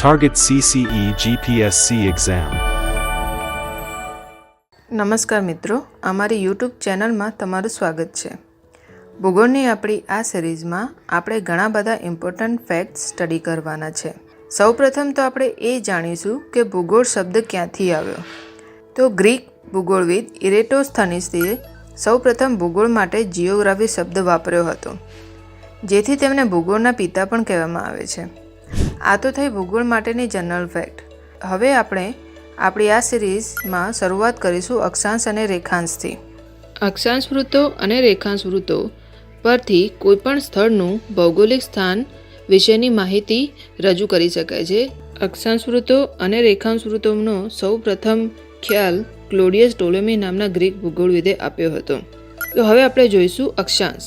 E CCE GPSC exam. નમસ્કાર મિત્રો, અમારી યુટ્યુબ ચેનલમાં તમારું સ્વાગત છે. ભૂગોળની આપણી આ સિરીઝમાં આપણે ઘણા બધા ઇમ્પોર્ટન્ટ ફેક્ટ્સ સ્ટડી કરવાના છે. સૌપ્રથમ તો આપણે એ જાણીશું કે ભૂગોળ શબ્દ ક્યાંથી આવ્યો. તો ગ્રીક ભૂગોળવિદ ઇરેટોસ્થનીસે સૌપ્રથમ ભૂગોળ માટે જિયોગ્રાફી શબ્દ વાપર્યો હતો, જેથી તેમને ભૂગોળના પિતા પણ કહેવામાં આવે છે. આ તો થઈ ભૂગોળ માટેની જનરલ ફેક્ટ હવે આપણે આપણી આ સિરીઝમાં શરૂઆત કરીશું અક્ષાંશ અને રેખાંશથી. અક્ષાંશ વૃત્તો અને રેખાંશ વૃત્તો પરથી કોઈપણ સ્થળનું ભૌગોલિક સ્થાન વિશેની માહિતી રજૂ કરી શકાય છે. અક્ષાંશ વૃત્તો અને રેખાંશ વૃત્તોનો સૌ પ્રથમ ખ્યાલ ક્લોડિયસ ટોલેમી નામના ગ્રીક ભૂગોળવિદે આપ્યો હતો. તો હવે આપણે જોઈશું અક્ષાંશ.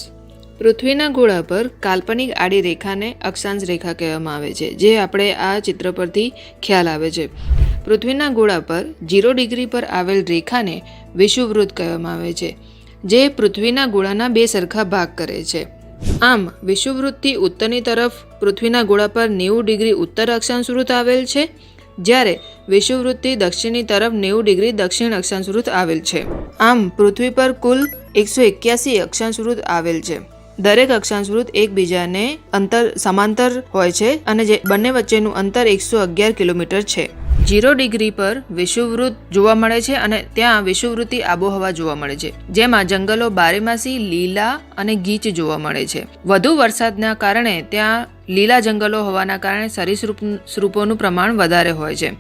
પૃથ્વીના ગોળા પર કાલ્પનિક આડી રેખાને અક્ષાંશ રેખા કહેવામાં આવે છે, જે આપણે આ ચિત્ર પરથી ખ્યાલ આવે છે. પૃથ્વીના ગોળા પર જીરો ડિગ્રી પર આવેલ રેખાને વિષુવવૃત્ત કહેવામાં આવે છે, જે પૃથ્વીના ગોળાના બે સરખા ભાગ કરે છે. આમ, વિષુવવૃત્તથી ઉત્તરની તરફ પૃથ્વીના ગોળા પર નેવું ડિગ્રી ઉત્તર અક્ષાંશવૃત્ત આવેલ છે, જ્યારે વિષુવવૃત્તથી દક્ષિણની તરફ નેવું ડિગ્રી દક્ષિણ અક્ષાંશવૃત્ત આવેલ છે. આમ, પૃથ્વી પર કુલ એકસો એક્યાસી અક્ષાંશવૃત્ત આવેલ છે. દરેક અક્ષાંશ વૃત્ત એકબીજાને અંતર, સમાંતર હોય છે અને જે બંને વચ્ચેનું અંતર એકસો અગિયાર કિલોમીટર છે. જીરો ડિગ્રી પર વિષુવવૃત્ત જોવા મળે છે અને ત્યાં વિષુવવૃત્તિ આબોહવા જોવા મળે છે, જેમાં જંગલો બારેમાસી, લીલા અને ગીચ જોવા મળે છે. વધુ વરસાદના કારણે ત્યાં લીલા જંગલો હોવાના કારણે સરીસૃપ સૃપોનું પ્રમાણ વધારે હોય છે.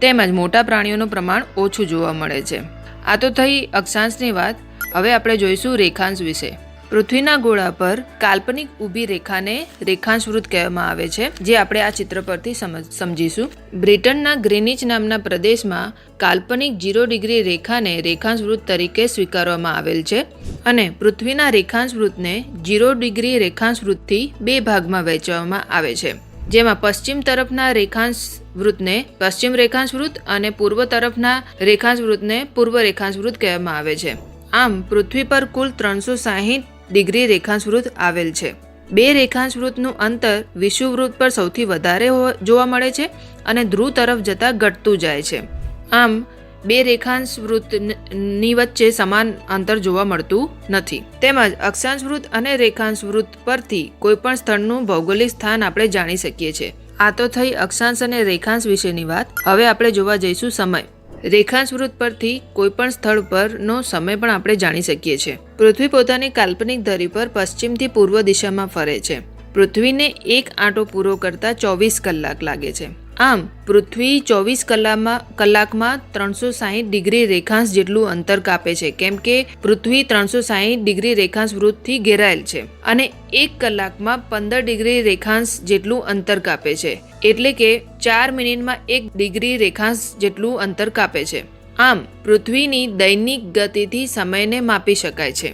તેમજ મોટા પ્રાણીઓનું પ્રમાણ ઓછું જોવા મળે છે. આ તો થઈ અક્ષાંશની વાત. હવે આપણે જોઈશું રેખાંશ વિશે. પૃથ્વીના ગોળા પર કાલ્પનિક ઊભી રેખાને રેખાંશ વૃત્ત કહેવામાં આવે છે, જે આપણે આ ચિત્ર પરથી સમજ, સમજીશું. બ્રિટનના ગ્રીનિચ નામના પ્રદેશમાં કાલ્પનિક જીરો ડિગ્રી રેખાને રેખાંશ વૃત્ત તરીકે સ્વીકારવામાં આવેલ છે અને પૃથ્વીના રેખાંશ વૃત્તને જીરો ડિગ્રી રેખાંશ વૃત્તથી બે ભાગમાં વહેંચવામાં આવે છે, જેમાં પશ્ચિમ તરફના રેખાંશ વૃત્તને પશ્ચિમ રેખાંશ વૃત્ત અને પૂર્વ તરફના રેખાંશ વૃત્તને પૂર્વ રેખાંશ વૃત્ત કહેવામાં આવે છે. આમ, પૃથ્વી પર કુલ ત્રણસો સાહીઠ ડિગ્રી રેખાંશ વૃત્ત આવેલ છે. બે રેખાંશ વૃત્તનું અંતર વિષુવવૃત્ત પર સૌથી વધારે જોવા મળે છે અને ધ્રુવ તરફ જતાં ઘટતું જાય છે. આમ, બે રેખાંશ વૃત્તની વચ્ચે સમાન અંતર જોવા મળતું નથી. તેમજ અક્ષાંશ વૃત્ત અને રેખાંશ વૃત્ત પરથી કોઈપણ સ્થળનું ભૌગોલિક સ્થાન આપણે જાણી શકીએ છીએ. આ તો થઈ અક્ષાંશ અને રેખાંશ વિશેની વાત. હવે આપણે જોવા જઈશું સમય. રેખાંશ વૃત્ત પરથી કોઈપણ સ્થળ પરનો સમય પણ આપણે જાણી શકીએ છીએ. પૃથ્વી પોતાની કાલ્પનિક ધરી પર પશ્ચિમથી પૂર્વ દિશામાં ફરે છે. પૃથ્વીને એક આંટો પૂરો કરતા ચોવીસ કલાક લાગે છે. આમ, પૃથ્વી ચોવીસ કલાકમાં કલાકમાં ત્રણસો સાહીઠ ડિગ્રી રેખાંશ જેટલું અંતર કાપે છે, કેમ કે પૃથ્વી ત્રણસો સાહીઠ ડિગ્રી રેખાંશ વૃત્તથી ઘેરાયેલ છે અને એક કલાકમાં પંદર ડિગ્રી રેખાંશ જેટલું અંતર કાપે છે, એટલે કે ચાર મિનિટમાં એક ડિગ્રી રેખાંશ જેટલું અંતર કાપે છે. આમ, પૃથ્વીની દૈનિક ગતિથી સમયને માપી શકાય છે.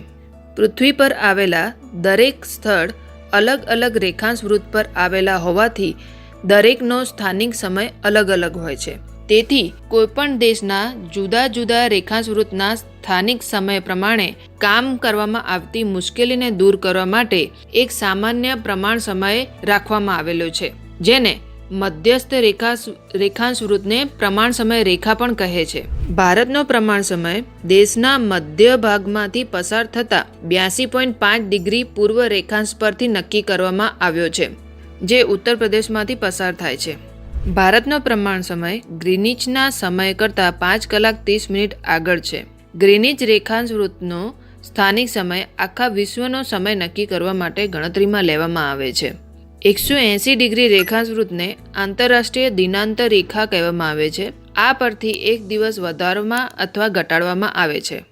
પૃથ્વી પર આવેલા દરેક સ્થળ અલગ અલગ રેખાંશ વૃત્ત પર આવેલા હોવાથી દરેકનો સ્થાનિક સમય અલગ અલગ હોય છે. તેથી, કોઈપણ દેશના જુદા જુદા રેખાંશ સ્થાનિક સમય પ્રમાણે કામ કરવામાં આવતી મુશ્કેલીને દૂર કરવા માટે એક સામાન્ય પ્રમાણ સમય રાખવામાં આવેલો છે, જેને મધ્યસ્થ રેખા રેખાંશ પ્રમાણ સમય રેખા પણ કહે છે. ભારતનો પ્રમાણ સમય દેશના મધ્ય ભાગમાંથી પસાર થતા બ્યાસી પોઈન્ટ પાંચ ડિગ્રી પૂર્વ રેખાંશ પરથી નક્કી કરવામાં આવ્યો છે. જે ઉત્તર પ્રદેશમાંથી પસાર થાય છે. ભારતનો પ્રમાણ સમય ગ્રીનિચના સમય કરતાં પાંચ કલાક ત્રીસ મિનિટ આગળ છે. ગ્રીનિચ રેખાંશ વૃત્તનો સ્થાનિક સમય આખા વિશ્વનો સમય નક્કી કરવા માટે ગણતરીમાં લેવામાં આવે છે. એકસો એંસી ડિગ્રી રેખાંશ વૃત્તને આંતરરાષ્ટ્રીય દિનાંત રેખા કહેવામાં આવે છે. આ પરથી એક દિવસ વધારવામાં અથવા ઘટાડવામાં આવે છે.